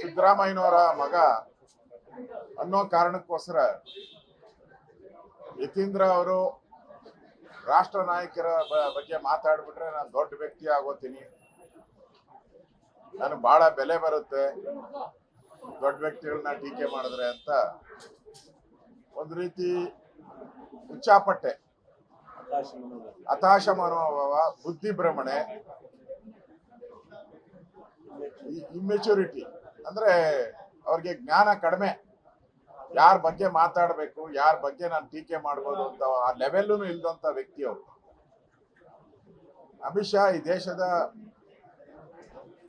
ಸಿದ್ದರಾಮಯ್ಯನವರ ಮಗ ಅನ್ನೋ ಕಾರಣಕ್ಕೋಸ್ಕರ ಯತೀಂದ್ರ ಅವರು ರಾಷ್ಟ್ರ ನಾಯಕರ ಬಗ್ಗೆ ಮಾತಾಡ್ಬಿಟ್ರೆ ನಾನು ದೊಡ್ಡ ವ್ಯಕ್ತಿ ಆಗೋತೀನಿ. ನಾನು ಬಹಳ ಬೆಲೆ ಬರುತ್ತೆ. ದೊಡ್ಡ ವ್ಯಕ್ತಿಗಳನ್ನ ಟೀಕೆ ಮಾಡಿದ್ರೆ ಅಂತ ಒಂದು ರೀತಿ ಉಚ್ಚಾಪಟ್ಟೆ ಹತಾಶ ಮನೋಭಾವ ಬುದ್ಧಿ ಭ್ರಮಣೆ. ಇಮ್ಮೆಚುರಿಟಿ ಅಂದ್ರೆ ಅವ್ರಿಗೆ ಜ್ಞಾನ ಕಡಿಮೆ. ಯಾರ ಬಗ್ಗೆ ಮಾತಾಡಬೇಕು, ಯಾರ ಬಗ್ಗೆ ನಾನು ಟೀಕೆ ಮಾಡ್ಬೋದು ಅಂತ ಆ ಲೆವೆಲ್ಲೂ ಇಲ್ದಂತ ವ್ಯಕ್ತಿ ಅವರು. ಅಮಿತ್ ಶಾ ಈ ದೇಶದ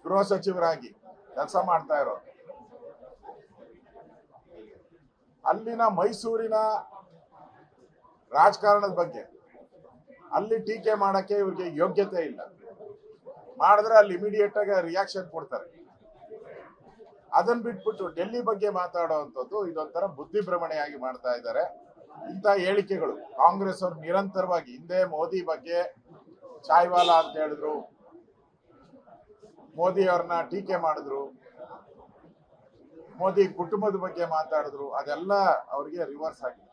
ಗೃಹ ಸಚಿವರಾಗಿ ಕೆಲಸ ಮಾಡ್ತಾ ಇರೋರು. ಅಲ್ಲಿನ ಮೈಸೂರಿನ ರಾಜಕಾರಣದ ಬಗ್ಗೆ, ಅಲ್ಲಿ ಟೀಕೆ ಮಾಡಕ್ಕೆ ಇವ್ರಿಗೆ ಯೋಗ್ಯತೆ ಇಲ್ಲ. ಮಾಡಿದ್ರೆ ಅಲ್ಲಿ ಇಮಿಡಿಯೇಟ್ ಆಗಿ ರಿಯಾಕ್ಷನ್ ಕೊಡ್ತಾರೆ. ಅದನ್ನ ಬಿಟ್ಬಿಟ್ಟು ಡೆಲ್ಲಿ ಬಗ್ಗೆ ಮಾತಾಡುವಂಥದ್ದು ಇದೊಂಥರ ಬುದ್ಧಿ ಭ್ರಮಣೆಯಾಗಿ ಮಾಡ್ತಾ ಇದ್ದಾರೆ. ಇಂಥ ಹೇಳಿಕೆಗಳು ಕಾಂಗ್ರೆಸ್ ಅವರು ನಿರಂತರವಾಗಿ ಹಿಂದೆ ಮೋದಿ ಬಗ್ಗೆ ಚಾಯ್ವಾಲಾ ಅಂತ ಹೇಳಿದ್ರು. ಮೋದಿ ಅವ್ರನ್ನ ಟೀಕೆ ಮಾಡಿದ್ರು. ಮೋದಿ ಕುಟುಂಬದ ಬಗ್ಗೆ ಮಾತಾಡಿದ್ರು. ಅದೆಲ್ಲ ಅವರಿಗೆ ರಿವರ್ಸ್ ಆಗಿದೆ.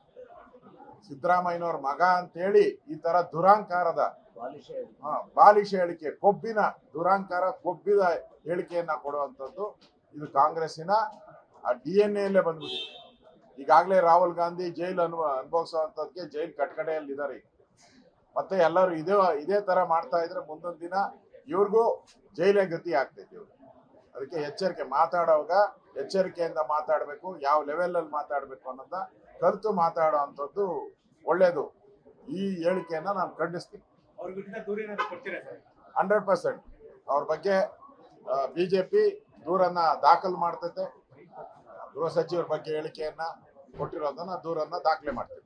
ಸಿದ್ದರಾಮಯ್ಯನವ್ರ ಮಗ ಅಂತೇಳಿ ಈ ತರ ದುರಾಂಕಾರದ ಹಾ, ಹೇಳಿಕೆ ಕೊಬ್ಬಿನ ದುರಾಂಕಾರ ಕೊಬ್ಬಿದ ಹೇಳಿಕೆಯನ್ನ ಕೊಡುವಂಥದ್ದು ಇದು ಕಾಂಗ್ರೆಸ್ಸಿನ ಆ ಡಿ ಎನ್ ಎಲ್ಲೇ ಬಂದ್ಬಿಟ್ಟಿದೆ. ಈಗಾಗಲೇ ರಾಹುಲ್ ಗಾಂಧಿ ಜೈಲು ಅನುಭವ ಅನುಭವಿಸುವಂಥದ್ದಕ್ಕೆ ಜೈಲ್ ಕಟ್ಕಡೆಯಲ್ಲಿ ಇದ್ದಾರೆ ಮತ್ತೆ ಎಲ್ಲರೂ ಇದೇ ಇದೇ ತರ ಮಾಡ್ತಾ ಇದ್ರೆ ಮುಂದೊಂದು ದಿನ ಇವ್ರಿಗೂ ಜೈಲೇ ಗತಿ ಆಗ್ತೈತಿ ಇವ್ರು. ಅದಕ್ಕೆ ಎಚ್ಚರಿಕೆ ಮಾತಾಡುವಾಗ ಎಚ್ಚರಿಕೆಯಿಂದ ಮಾತಾಡಬೇಕು ಯಾವ ಲೆವೆಲಲ್ಲಿ ಮಾತಾಡಬೇಕು ಅನ್ನೋದನ್ನ ಕಲಿತು ಮಾತಾಡೋ ಅಂಥದ್ದು ಒಳ್ಳೇದು. ಈ ಹೇಳಿಕೆಯನ್ನ ನಾನು ಖಂಡಿಸ್ತೀನಿ. Hundred percent. ಅವ್ರ ಬಗ್ಗೆ ಬಿಜೆಪಿ ದೂರನ್ನ ದಾಖಲು ಮಾಡ್ತೈತೆ. ಗೃಹ ಸಚಿವರ ಬಗ್ಗೆ ಹೇಳಿಕೆಯನ್ನ ಕೊಟ್ಟಿರೋದನ್ನ ದೂರನ್ನ ದಾಖಲೆ ಮಾಡ್ತೈತೆ